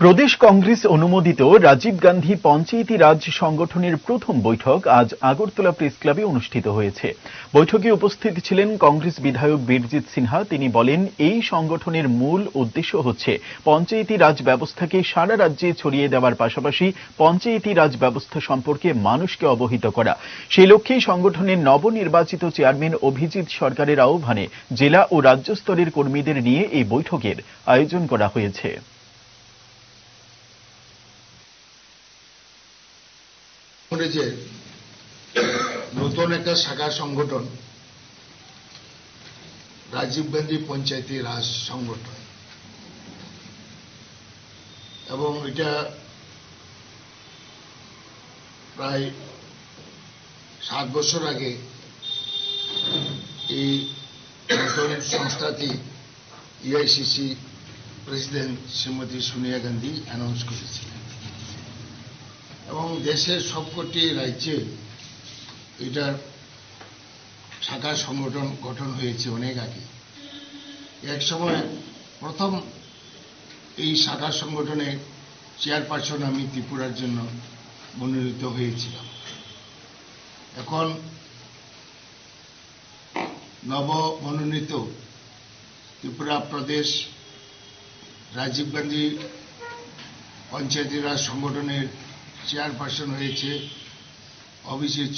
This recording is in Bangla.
প্রদেশ কংগ্রেস অনুমোদিত রাজীব গান্ধী পঞ্চায়েতি রাজ সংগঠনের প্রথম বৈঠক আজ আগরতলা প্রেস ক্লাবে অনুষ্ঠিত হয়েছে। বৈঠকে উপস্থিত ছিলেন কংগ্রেস বিধায়ক বীরজিৎ সিনহা। তিনি বলেন, এই সংগঠনের মূল উদ্দেশ্য হচ্ছে পঞ্চায়েতি রাজ ব্যবস্থাকে সারা রাজ্যে ছড়িয়ে দেওয়ার পাশাপাশি পঞ্চায়েতি রাজ ব্যবস্থা সম্পর্কে মানুষকে অবহিত করা। সেই লক্ষ্যেই সংগঠনের নবনির্বাচিত চেয়ারম্যান অভিজিৎ সরকারের আহ্বানে জেলা ও রাজ্য স্তরের কর্মীদের নিয়ে এই বৈঠকের আয়োজন করা হয়েছে। করেছে নতুন একটা শাখা সংগঠন, রাজীব গান্ধী পঞ্চায়েতি রাজ সংগঠন, এবং এটা প্রায় সাত বছর আগে এই নতুন সংস্থাটি AICC president Shrimati Sonia Gandhi announce করেছিলেন। এবং দেশের সবকটি রাজ্যে এটার শাখা সংগঠন গঠন হয়েছে অনেক আগে। এক সময় প্রথম এই শাখা সংগঠনের চেয়ারপারসন আমি ত্রিপুরার জন্য মনোনীত হয়েছিলাম। এখন নব মনোনীত ত্রিপুরা প্রদেশ রাজীব গান্ধী পঞ্চায়েতি রাজ সংগঠনের চেয়ারপারসন হয়েছে অভিজিৎ